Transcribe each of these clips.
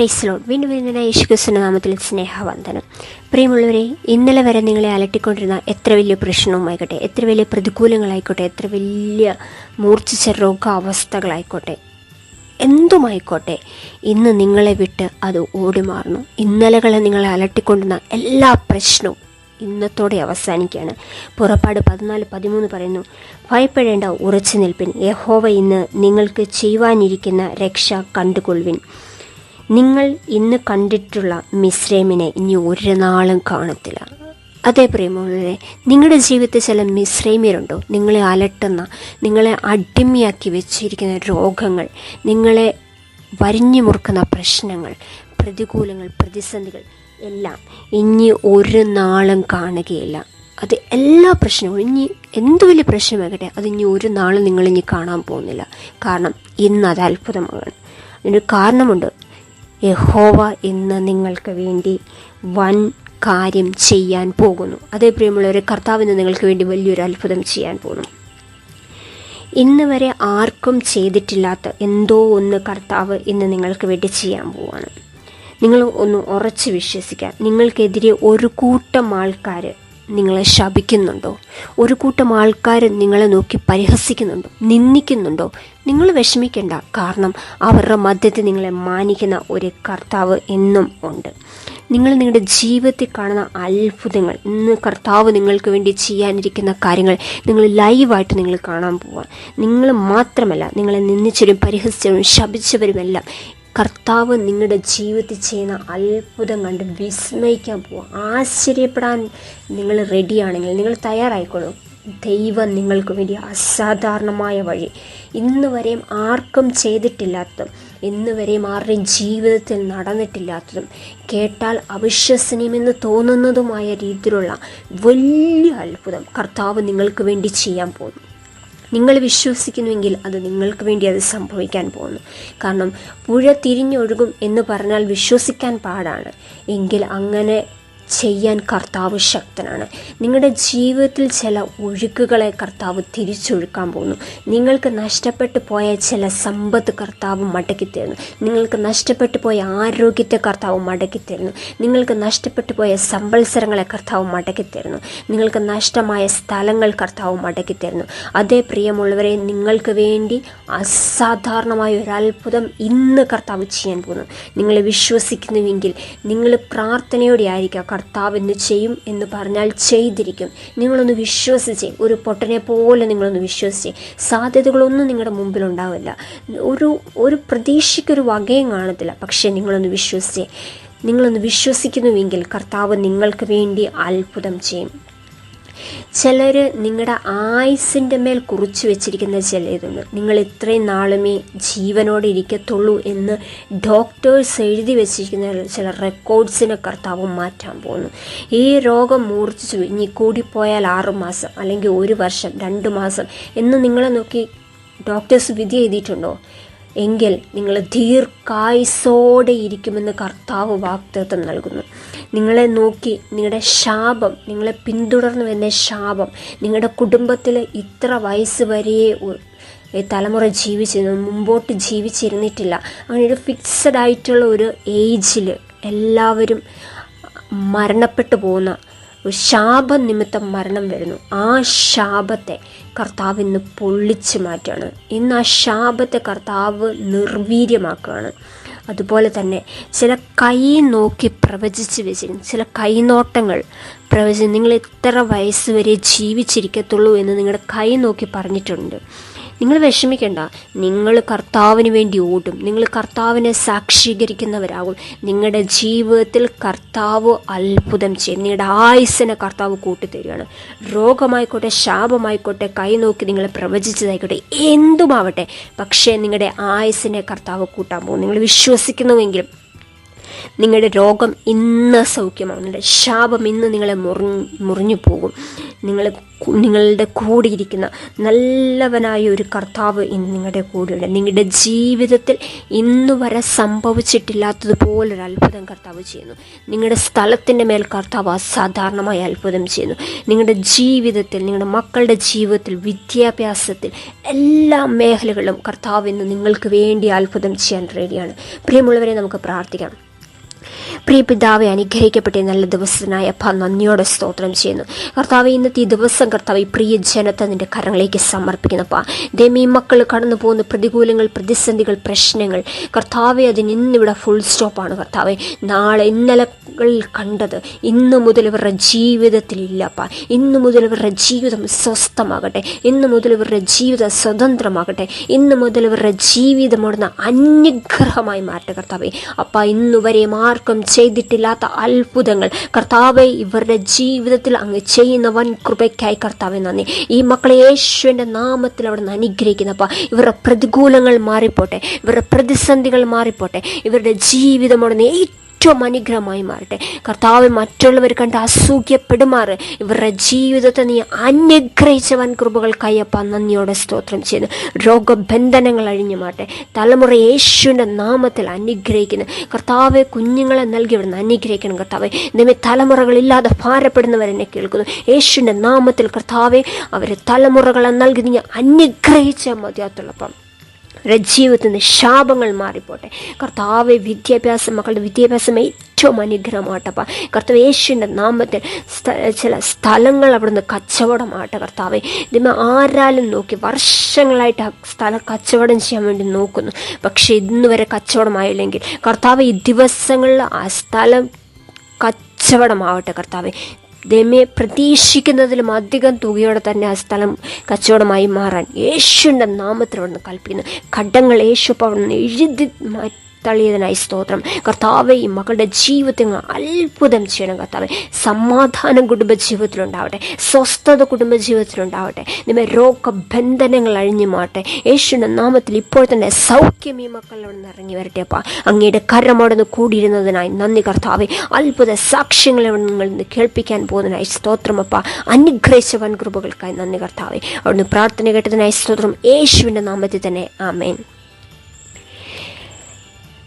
പ്രൈസ്ലോൺ വീണ്ടും യേശുക്രിസ്തുവിന്റെ നാമത്തിൽ സ്നേഹവന്ദനം. പ്രിയമുള്ളവരെ ഇന്നലെ വരെ നിങ്ങളെ അലട്ടിക്കൊണ്ടിരുന്ന എത്ര വലിയ പ്രശ്നവുമായിക്കോട്ടെ എത്ര വലിയ പ്രതികൂലങ്ങളായിക്കോട്ടെ എത്ര വലിയ മൂർച്ഛിച്ച രോഗാവസ്ഥകളായിക്കോട്ടെ എന്തുമായിക്കോട്ടെ ഇന്ന് നിങ്ങളെ വിട്ട് അത് ഓടി മാറുന്നു ഇന്നലകളെ നിങ്ങളെ അലട്ടിക്കൊണ്ടിരുന്ന എല്ലാ പ്രശ്നവും ഇന്നത്തോടെ അവസാനിക്കുകയാണ്. പുറപ്പാട് പതിനാല് പതിമൂന്ന് പറയുന്നു ഭയപ്പെടേണ്ട ഉറച്ചു നിൽപ്പിൻ. യഹോവ ഇന്ന് നിങ്ങൾക്ക് ചെയ്യുവാനിരിക്കുന്ന രക്ഷ കണ്ടുകൊള്ളുവിൻ. നിങ്ങൾ ഇന്ന് കണ്ടിട്ടുള്ള മിശ്രമിനെ ഇനി ഒരു നാളും കാണത്തില്ല. അതേ പ്രിയമുള്ളവരെ നിങ്ങളുടെ ജീവിതത്തിൽ ചില മിശ്രൈമ്യരുണ്ടോ നിങ്ങളെ അലട്ടുന്ന നിങ്ങളെ അടിമയാക്കി വെച്ചിരിക്കുന്ന രോഗങ്ങൾ നിങ്ങളെ വരിഞ്ഞു മുറുക്കുന്ന പ്രശ്നങ്ങൾ പ്രതികൂലങ്ങൾ പ്രതിസന്ധികൾ എല്ലാം ഇനി ഒരു നാളും കാണുകയില്ല. അത് എല്ലാ പ്രശ്നവും ഇനി എന്ത് വലിയ പ്രശ്നമാകട്ടെ അത് ഇനി ഒരു നാളും നിങ്ങളിനി കാണാൻ പോകുന്നില്ല. കാരണം ഇന്ന് അത് അത്ഭുതമാണ്. അതിനൊരു കാരണമുണ്ട്. യഹോവ ഇന്ന് നിങ്ങൾക്ക് വേണ്ടി വൻ കാര്യം ചെയ്യാൻ പോകുന്നു. അതേ പ്രിയമുള്ളവരെ കർത്താവ് ഇന്ന് നിങ്ങൾക്ക് വേണ്ടി വലിയൊരു അത്ഭുതം ചെയ്യാൻ പോകുന്നു. ഇന്ന് വരെ ആർക്കും ചെയ്തിട്ടില്ലാത്ത എന്തോ ഒന്ന് കർത്താവ് ഇന്ന് നിങ്ങൾക്ക് വേണ്ടി ചെയ്യാൻ പോവാണ്. നിങ്ങൾ ഒന്ന് ഉറച്ച് വിശ്വസിക്കുക. നിങ്ങൾക്കെതിരെ ഒരു കൂട്ടം ആൾക്കാർ നിങ്ങളെ ശപിക്കുന്നുണ്ടോ? ഒരു കൂട്ടം ആൾക്കാർ നിങ്ങളെ നോക്കി പരിഹസിക്കുന്നുണ്ടോ? നിന്ദിക്കുന്നുണ്ടോ? നിങ്ങൾ വിഷമിക്കേണ്ട. കാരണം അവരുടെ മധ്യത്തിൽ നിങ്ങളെ മാനിക്കുന്ന ഒരു കർത്താവ് എന്നും ഉണ്ട്. നിങ്ങൾ നിങ്ങളുടെ ജീവിതത്തിൽ കാണുന്ന അത്ഭുതങ്ങൾ ഇന്ന് കർത്താവ് നിങ്ങൾക്ക് വേണ്ടി ചെയ്യാനിരിക്കുന്ന കാര്യങ്ങൾ നിങ്ങൾ ലൈവായിട്ട് നിങ്ങൾ കാണാൻ പോവാം. നിങ്ങൾ മാത്രമല്ല നിങ്ങളെ നിന്ദിച്ചവരും പരിഹസിച്ചവരും ശപിച്ചവരുമെല്ലാം കർത്താവ് നിങ്ങളുടെ ജീവിതത്തിൽ ചെയ്യുന്ന അത്ഭുതം കണ്ട് വിസ്മയിക്കാൻ പോകും ആശ്ചര്യപ്പെടാൻ നിങ്ങൾ റെഡിയാണെങ്കിൽ നിങ്ങൾ തയ്യാറായിക്കോളൂ. ദൈവം നിങ്ങൾക്ക് വേണ്ടി അസാധാരണമായ വഴി. ഇന്ന് വരെയും ആർക്കും ചെയ്തിട്ടില്ലാത്തതും ഇന്ന് വരെയും ആരുടെയും ജീവിതത്തിൽ നടന്നിട്ടില്ലാത്തതും കേട്ടാൽ അവിശ്വസനീയമെന്ന് തോന്നുന്നതുമായ രീതിയിലുള്ള വലിയ അത്ഭുതം കർത്താവ് നിങ്ങൾക്ക് വേണ്ടി ചെയ്യാൻ പോകുന്നു. നിങ്ങൾ വിശ്വസിക്കുന്നുവെങ്കിൽ അത് നിങ്ങൾക്ക് വേണ്ടി അത് സംഭവിക്കാൻ പോകുന്നു. കാരണം പുഴ തിരിഞ്ഞൊഴുകും എന്ന് പറഞ്ഞാൽ വിശ്വസിക്കാൻ പാടാണ്. എങ്കിൽ അങ്ങനെ ചെയ്യാൻ കർത്താവ് ശക്തനാണ്. നിങ്ങളുടെ ജീവിതത്തിൽ ചില ഒഴുക്കുകളെ കർത്താവ് തിരിച്ചൊഴുക്കാൻ പോകുന്നു. നിങ്ങൾക്ക് നഷ്ടപ്പെട്ടു പോയ ചില സമ്പത്ത് കർത്താവ് മടക്കിത്തരുന്നു നിങ്ങൾക്ക് നഷ്ടപ്പെട്ടു പോയ ആരോഗ്യത്തെ കർത്താവ് മടക്കിത്തരുന്നു നിങ്ങൾക്ക് നഷ്ടപ്പെട്ടു പോയ സമ്പത്സരങ്ങളെ കർത്താവ് മടക്കിത്തരുന്നു നിങ്ങൾക്ക് നഷ്ടമായ സ്ഥലങ്ങൾ കർത്താവ് മടക്കിത്തരുന്നു അതേ പ്രിയമുള്ളവരെ നിങ്ങൾക്ക് വേണ്ടി അസാധാരണമായ ഒരു അത്ഭുതം ഇന്ന് കർത്താവ് ചെയ്യാൻ പോകുന്നു. നിങ്ങൾ വിശ്വസിക്കുന്നുവെങ്കിൽ നിങ്ങൾ പ്രാർത്ഥനയോടെ ആയിരിക്കുക കർത്താവ് എന്ന് ചെയ്യും എന്ന് പറഞ്ഞാൽ ചെയ്തിരിക്കും. നിങ്ങളൊന്ന് വിശ്വസിച്ച് ഒരു പൊട്ടനെ പോലെ നിങ്ങളൊന്ന് വിശ്വസിച്ച്. സാധ്യതകളൊന്നും നിങ്ങളുടെ മുമ്പിൽ ഉണ്ടാവില്ല ഒരു ഒരു പ്രതീക്ഷയ്ക്കൊരു വകയും കാണത്തില്ല. പക്ഷേ നിങ്ങളൊന്ന് വിശ്വസിച്ച് നിങ്ങളൊന്ന് വിശ്വസിക്കുന്നുവെങ്കിൽ കർത്താവ് നിങ്ങൾക്ക് വേണ്ടി അത്ഭുതം ചെയ്യും. ചിലർ നിങ്ങളുടെ ആയുസിന്റെ മേൽ കുറിച്ച് വെച്ചിരിക്കുന്ന ചില ഇതുണ്ട്. നിങ്ങൾ ഇത്രയും നാളുമേ ജീവനോടെ ഇരിക്കത്തുള്ളൂ എന്ന് ഡോക്ടേഴ്സ് എഴുതി വെച്ചിരിക്കുന്ന ചില റെക്കോർഡ്സിനെ കർത്താവ് മാറ്റാൻ പോകുന്നു. ഈ രോഗം മൂർച്ഛിച്ചു ഇനി കൂടിപ്പോയാൽ ആറുമാസം അല്ലെങ്കിൽ ഒരു വർഷം രണ്ട് മാസം എന്ന് നിങ്ങളെ നോക്കി ഡോക്ടേഴ്സ് വിധി എഴുതിയിട്ടുണ്ടോ? എങ്കിൽ നിങ്ങൾ ദീർഘായുസോടെ ഇരിക്കുമെന്ന് കർത്താവ് വാഗ്ദത്തം നൽകുന്നു. നിങ്ങളെ നോക്കി നിങ്ങളുടെ ശാപം നിങ്ങളെ പിന്തുടർന്നു വരുന്ന ശാപം നിങ്ങളുടെ കുടുംബത്തിൽ ഇത്ര വയസ്സ് വരെ തലമുറ ജീവിച്ചിരുന്നു മുമ്പോട്ട് ജീവിച്ചിരുന്നിട്ടില്ല. അങ്ങനെ ഒരു ഫിക്സഡ് ആയിട്ടുള്ള ഒരു ഏജിൽ എല്ലാവരും മരണപ്പെട്ടു പോകുന്ന ഒരു ശാപം നിമിത്തം മരണം വരുന്നു. ആ ശാപത്തെ കർത്താവ് ഇന്ന് പൊള്ളിച്ച് മാറ്റുകയാണ്. ഇന്ന് ആ ശാപത്തെ കർത്താവ് നിർവീര്യമാക്കുകയാണ്. അതുപോലെ തന്നെ ചില കൈ നോക്കി പ്രവചിച്ച് വെച്ചിരുന്നു ചില കൈനോട്ടങ്ങൾ പ്രവചിച്ച് നിങ്ങൾ ഇത്ര വയസ്സ് വരെ ജീവിച്ചിരിക്കത്തുള്ളൂ എന്ന് നിങ്ങളുടെ കൈ നോക്കി പറഞ്ഞിട്ടുണ്ട്. നിങ്ങൾ വിഷമിക്കേണ്ട. നിങ്ങൾ കർത്താവിന് വേണ്ടി ഓടും. നിങ്ങൾ കർത്താവിനെ സാക്ഷീകരിക്കുന്നവരാകും. നിങ്ങളുടെ ജീവിതത്തിൽ കർത്താവ് അത്ഭുതം ചെയ്യും. നിങ്ങളുടെ ആയുസ്സിനെ കർത്താവ് കൂട്ടിത്തരികയാണ്. രോഗമായിക്കോട്ടെ ശാപമായിക്കോട്ടെ കൈ നോക്കി നിങ്ങൾ പ്രവചിച്ചതായിക്കോട്ടെ എന്തുമാവട്ടെ. പക്ഷേ നിങ്ങളുടെ ആയുസ്സിനെ കർത്താവ് കൂട്ടാൻ പോകും. നിങ്ങൾ വിശ്വസിക്കുന്നുവെങ്കിലും നിങ്ങളുടെ രോഗം ഇന്ന് സൗഖ്യമാവും. നിങ്ങളുടെ ശാപം ഇന്ന് നിങ്ങളെ മുറി മുറിഞ്ഞു പോകും. നിങ്ങൾ നിങ്ങളുടെ കൂടിയിരിക്കുന്ന നല്ലവനായ ഒരു കർത്താവ് ഇന്ന് നിങ്ങളുടെ കൂടെയുണ്ട്. നിങ്ങളുടെ ജീവിതത്തിൽ ഇന്നു വരെ സംഭവിച്ചിട്ടില്ലാത്തതുപോലൊരു അത്ഭുതം കർത്താവ് ചെയ്യുന്നു. നിങ്ങളുടെ സ്ഥലത്തിന്റെ മേൽ കർത്താവ് അസാധാരണമായ അത്ഭുതം ചെയ്യുന്നു. നിങ്ങളുടെ ജീവിതത്തിൽ നിങ്ങളുടെ മക്കളുടെ ജീവിതത്തിൽ വിദ്യാഭ്യാസത്തിൽ എല്ലാ മേഖലകളിലും കർത്താവ് ഇന്ന് നിങ്ങൾക്ക് വേണ്ടി അത്ഭുതം ചെയ്യാൻ റെഡിയാണ്. പ്രിയമുള്ളവരെ നമുക്ക് പ്രാർത്ഥിക്കാം. പ്രിയ പിതാവെ അനുഗ്രഹിക്കപ്പെട്ട നല്ല ദിവസത്തിനായ അപ്പ നന്ദിയോടെ സ്തോത്രം ചെയ്യുന്നു. കർത്താവ് ഇന്നത്തെ ഈ ദിവസം കർത്താവ് പ്രിയ ജനത്തെ നിന്റെ കരങ്ങളിലേക്ക് സമർപ്പിക്കുന്നപ്പ ഈ മക്കൾ കടന്നു പോകുന്ന പ്രതികൂലങ്ങൾ പ്രതിസന്ധികൾ പ്രശ്നങ്ങൾ കർത്താവെ അതിന് ഇന്നിവിടെ ഫുൾ സ്റ്റോപ്പാണ് കർത്താവെ. നാളെ ഇന്നലകളിൽ കണ്ടത് ഇന്നു മുതൽ ഇവരുടെ ജീവിതത്തിൽ ഇല്ലപ്പ ഇന്ന് മുതൽ ഇവരുടെ ജീവിതം സ്വസ്ഥമാകട്ടെ. ഇന്നു മുതൽ ഇവരുടെ ജീവിതം സ്വതന്ത്രമാകട്ടെ. ഇന്നു മുതൽ ഇവരുടെ ജീവിതം അവിടുന്ന് അനുഗ്രഹമായി മാറട്ടെ കർത്താവെ. അപ്പ ഇന്നുവരെ ആർക്കും ചെയ്തിട്ടില്ലാത്ത അത്ഭുതങ്ങൾ. കർത്താവെ ഇവരുടെ ജീവിതത്തിൽ അങ്ങ് ചെയ്യുന്ന വൻ കൃപയ്ക്കായി കർത്താവെ നന്ദി. ഈ മക്കളെ യേശുവിന്റെ നാമത്തിൽ അവിടെ നിന്ന് അനുഗ്രഹിക്കുന്നപ്പ ഇവരുടെ പ്രതികൂലങ്ങൾ മാറിപ്പോട്ടെ ഇവരുടെ പ്രതിസന്ധികൾ മാറിപ്പോട്ടെ ഇവരുടെ ജീവിതം അവിടെ ഏറ്റവും അനുഗ്രഹമായി മാറട്ടെ. കർത്താവ് മറ്റുള്ളവർ കണ്ട് അസൂഖ്യപ്പെടുമാറ് ഇവരുടെ ജീവിതത്തെ നീ അനുഗ്രഹിച്ച വൻ കൃപകൾ കയ്യപ്പ നന്ദിയോടെ സ്തോത്രം ചെയ്യുന്നു. രോഗബന്ധനങ്ങൾ അഴിഞ്ഞു മാറട്ടെ. തലമുറ യേശുവിന്റെ നാമത്തിൽ അനുഗ്രഹിക്കുന്നു. കർത്താവ് കുഞ്ഞുങ്ങളെ നൽകി ഇവിടുന്ന് അനുഗ്രഹിക്കണം കർത്താവെ. നിയമ തലമുറകളില്ലാതെ ഭാരപ്പെടുന്നവരെന്നെ കേൾക്കുന്നു. യേശുവിന്റെ നാമത്തിൽ കർത്താവെ അവരെ തലമുറകളെ നൽകി നീ അനുഗ്രഹിച്ച മതിയാത്തുള്ളപ്പം. അവരുടെ ജീവിതത്തിൽ നിന്ന് ശാപങ്ങൾ മാറിപ്പോട്ടെ. കർത്താവ് വിദ്യാഭ്യാസം മക്കളുടെ വിദ്യാഭ്യാസം ഏറ്റവും അനുഗ്രഹമാട്ടപ്പ. കർത്താവ് യേശുവിന്റെ നാമത്തിൽ ചില സ്ഥലങ്ങൾ അവിടുന്ന് കച്ചവടമാട്ടെ കർത്താവെ. ഇതിന് ആരാലും നോക്കി വർഷങ്ങളായിട്ട് ആ സ്ഥലം കച്ചവടം ചെയ്യാൻ വേണ്ടി നോക്കുന്നു. പക്ഷേ ഇന്ന് വരെ കച്ചവടമായില്ലെങ്കിൽ കർത്താവ് ഈ ദിവസങ്ങളിൽ ആ സ്ഥലം കച്ചവടമാവട്ടെ കർത്താവെ. ദൈവമേ പ്രതീക്ഷിക്കുന്നതിലും അധികം തുകയോടെ തന്നെ ആ സ്ഥലം കച്ചവടമായി മാറാൻ യേശുവിന്റെ നാമത്തിൽ കൽപ്പിക്കുന്നു. കടങ്ങൾ യേശു അവിടുന്ന് എഴുതി മാറ്റി. തള്ളിയതിനായി സ്തോത്രം. കർത്താവെ ഈ മകളുടെ അങ്ങ് അത്ഭുതം ചെയ്യണം കർത്താവെ സമാധാനം കുടുംബ ജീവിതത്തിലുണ്ടാവട്ടെ സ്വസ്ഥത കുടുംബ ജീവിതത്തിലുണ്ടാവട്ടെ നിമ്മ രോഗബന്ധനങ്ങൾ അഴിഞ്ഞു മാട്ടെ യേശുവിന്റെ നാമത്തിൽ ഇപ്പോൾ തന്നെ സൗഖ്യം ഈ മക്കളിൽ നിന്ന് ഇറങ്ങി വരട്ടെ അപ്പാ. അങ്ങയുടെ കരമടന്ന് കൂടിയിരുന്നതിനായി നന്ദി കർത്താവെ. അത്ഭുത സാക്ഷ്യങ്ങളെ നിങ്ങൾ ഇന്ന് കേൾപ്പിക്കാൻ പോകുന്നതിനായി സ്തോത്രമപ്പ അനുഗ്രഹിച്ച വൻകൃപകൾക്കായി നന്ദി കർത്താവെ. അവിടുന്ന് പ്രാർത്ഥന കേട്ടതിനായി സ്തോത്രം. യേശുവിന്റെ നാമത്തിൽ തന്നെ. ആമേൻ.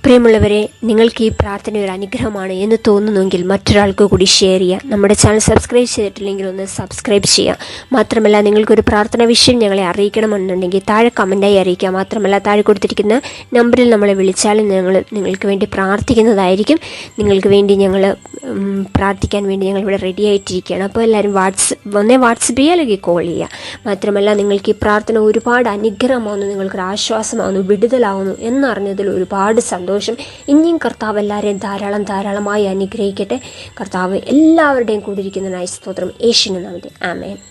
പ്രിയമുള്ളവരെ നിങ്ങൾക്ക് ഈ പ്രാർത്ഥന ഒരു അനുഗ്രഹമാണ് എന്ന് തോന്നുന്നുവെങ്കിൽ മറ്റൊരാൾക്ക് കൂടി ഷെയർ ചെയ്യുക. നമ്മുടെ ചാനൽ സബ്സ്ക്രൈബ് ചെയ്തിട്ടില്ലെങ്കിൽ ഒന്ന് സബ്സ്ക്രൈബ് ചെയ്യുക. മാത്രമല്ല നിങ്ങൾക്കൊരു പ്രാർത്ഥന വിഷയം ഞങ്ങളെ അറിയിക്കണമെന്നുണ്ടെങ്കിൽ താഴെ കമന്റായി അറിയിക്കുക. മാത്രമല്ല താഴെ കൊടുത്തിരിക്കുന്ന നമ്പറിൽ നമ്മളെ വിളിച്ചാലും ഞങ്ങൾ നിങ്ങൾക്ക് വേണ്ടി പ്രാർത്ഥിക്കുന്നതായിരിക്കും. നിങ്ങൾക്ക് വേണ്ടി ഞങ്ങൾ പ്രാർത്ഥിക്കാൻ വേണ്ടി ഞങ്ങൾ ഇവിടെ റെഡി ആയിട്ടിരിക്കുകയാണ്. അപ്പോൾ എല്ലാവരും വാട്സ് ഒന്നേ വാട്സപ്പ് ചെയ്യുക അല്ലെങ്കിൽ കോൾ ചെയ്യുക മാത്രമല്ല നിങ്ങൾക്ക് ഈ പ്രാർത്ഥന ഒരുപാട് അനുഗ്രഹമാകുന്നു നിങ്ങൾക്കൊരു ആശ്വാസമാവുന്നു വിടുതലാവുന്നു എന്നറിഞ്ഞതിൽ ഒരുപാട് സന്തോഷം. ഇനിയും കർത്താവ് എല്ലാവരെയും ധാരാളം ധാരാളമായി അനുഗ്രഹിക്കട്ടെ. കർത്താവ് എല്ലാവരുടെയും കൂടിയിരിക്കുന്നതിനായി സ്തോത്രം. യേശുവിന് നാമത്തെ ആമേൻ.